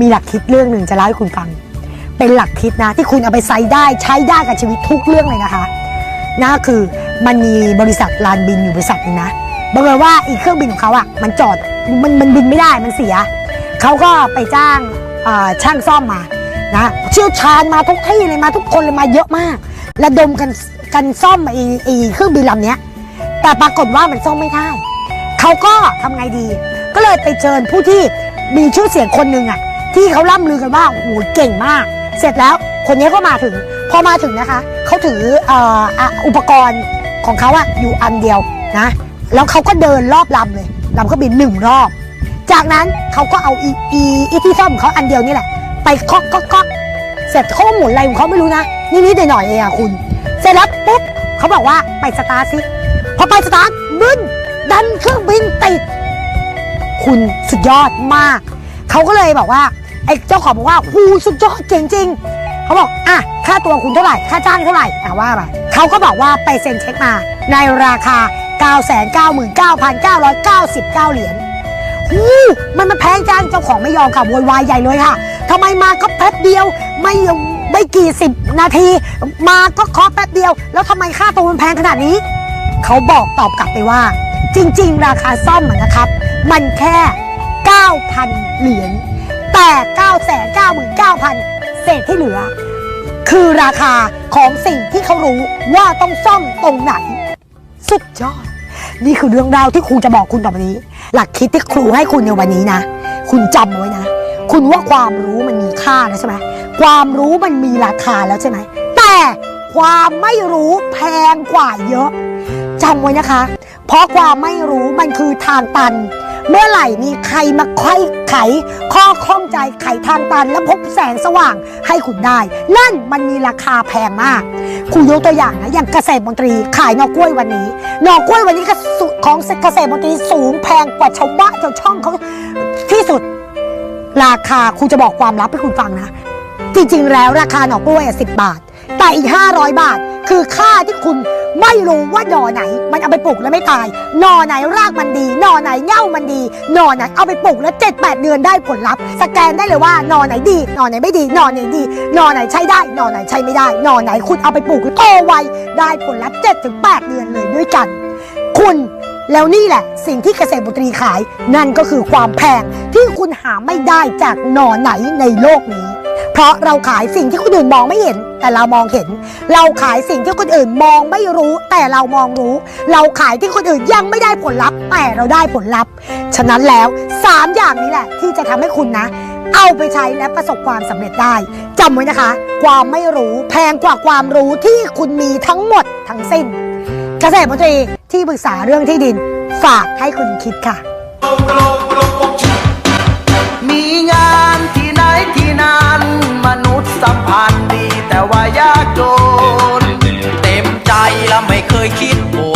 มีหลักคิดเรื่องหนึ่งจะเล่าให้คุณฟัง เป็นหลักคิดนะที่คุณเอาไปใช้ได้ใช้ได้กับชีวิตทุกเรื่องเลยนะคะนั่นก็คือมันมีบริษัทลานบินอยู่บริษัทหนึงนะบังเอิญว่าอีกเครื่องบินของเขาอะมันจอดมันมันบินไม่ได้มันเสีย เขาก็ไปจ้างเอ่อช่างซ่อมมานะเชี่ยวชาญมาทุกที่เลยมาทุกคนเลยมาเยอะมากระดมกันกันซ่อมไอ้ไอ้เครื่องบินลำเนี้ย แต่ปรากฏว่ามันซ่อมไม่ได้ เขาก็ทำไงดี ก็เลยไปเชิญผู้ที่มีชื่อเสียงคนหนึ่งอะ ที่เขาล่ำลือกันว่าโอ้โหเก่งมาก เสร็จแล้วคนนี้ก็มาถึง พอมาถึงนะคะเขาถือเอ่ออะอุปกรณ์ของเขาอะอยู่อันเดียวนะแล้วเขาก็เดินรอบลำเลยลำเครื่องบินหนึ่งรอบ จากนั้นเขาก็เอาอีอีอีที่ซ่อมของเขาอันเดียวนี่แหละ ไปเคาะเคาะเคาะเสร็จเขาก็หมุนอะไรของเขาไม่รู้นะนิดๆหน่อยๆเองอะคุณ เสร็จแล้วปุ๊บเขาบอกว่าไปสตาร์ทสิพอไปสตาร์ทบึ้นดันเครื่องบินติด คุณสุดยอดมาก เขาก็เลยบอกว่า ไอ้เจ้าของบอกว่าหูสุดยอดเจ๋งจริงเขาบอกอะค่าตัวคุณเท่าไหร่ค่าจ้างเท่าไหร่อะว่าไปเขาก็บอกว่าไปเซ็นเช็คมา ในราคา 999,999 เหรียญหูมันมันแพงจังเจ้าของไม่ยอมค่ะโวยวายใหญ่เลยค่ะทำไมมาก็แป๊บเดียวไม่ไม่กี่สิบนาที มาก็เคาะแป๊บเดียว แล้วทำไมค่าตัวมันแพงขนาดนี้ เขาบอกตอบกลับไปว่า จริง ๆ ราคาซ่อมอะนะครับ มันแค่ 9,000 เหรียญ แต่999,000เศษที่เหลือ คือราคาของสิ่งที่เขารู้ว่าต้องซ่อมตรงไหน สุดยอด นี่คือเรื่องราวที่ครูจะบอกคุณต่อไปนี้ หลักคิดที่ครูให้คุณในวันนี้นะ คุณจำไว้นะ คุณว่าความรู้มันมีค่าแล้วใช่ไหมความรู้มันมีราคาแล้วใช่ไหมแต่ความไม่รู้แพงกว่าเยอะจำไว้นะคะ เพราะความไม่รู้มันคือทางตัน เมื่อไหร่มีใครมาไขไข ข้อข้องใจไขทางตัน และพบแสงสว่างให้คุณได้ นั่นมันมีราคาแพงมากคุณยกตัวอย่างนะอย่างเกษตรมนตรีขายหนอกล้วยวันนี้หนอกล้วยวันนี้ก็สุของเกษตรมนตรีสูงแพงกว่าชาวบ้านชาวช่องเขาที่สุด ราคาครูจะบอกความลับให้คุณฟังนะ จริงๆ แล้วราคาหน่อกล้วยสิบบาท แต่อีก500บาท คือค่าที่คุณไม่รู้ว่าหน่อไหน มันเอาไปปลูกแล้วไม่ตาย หน่อไหนรากมันดี หน่อไหนเง่ามันดี หน่อไหนเอาไปปลูกแล้ว7 8เดือนได้ผลลัพธ์ สแกนได้เลยว่าหน่อไหนดี หน่อไหนไม่ดี หน่อไหนดี หน่อไหนใช้ได้ หน่อไหนใช้ไม่ได้ หน่อไหนคุณเอาไปปลูกโตไว ได้ผลลัพธ์7ถึง8เดือนเลยด้วยกัน คุณแล้วนี่แหละ สิ่งที่เกษตรบุตรีขาย นั่นก็คือความแพงที่คุณหาไม่ได้จากหน่อไหนในโลกนี้ เพราะเราขายสิ่งที่คนอื่นมองไม่เห็น แต่เรามองเห็น เราขายสิ่งที่คนอื่นมองไม่รู้ แต่เรามองรู้ เราขายที่คนอื่นยังไม่ได้ผลลัพธ์ แต่เราได้ผลลัพธ์ ฉะนั้นแล้วสามอย่างนี้แหละ ที่จะทำให้คุณนะ เอาไปใช้และประสบความสำเร็จได้จำไว้นะคะ ความไม่รู้แพงกว่าความรู้ที่คุณมีทั้งหมดทั้งสิ้น เกษตรมนตรีที่ปรึกษาเรื่องที่ดิน ฝากให้คุณคิดค่ะมีงาน ละไม่เคยคิดโอ้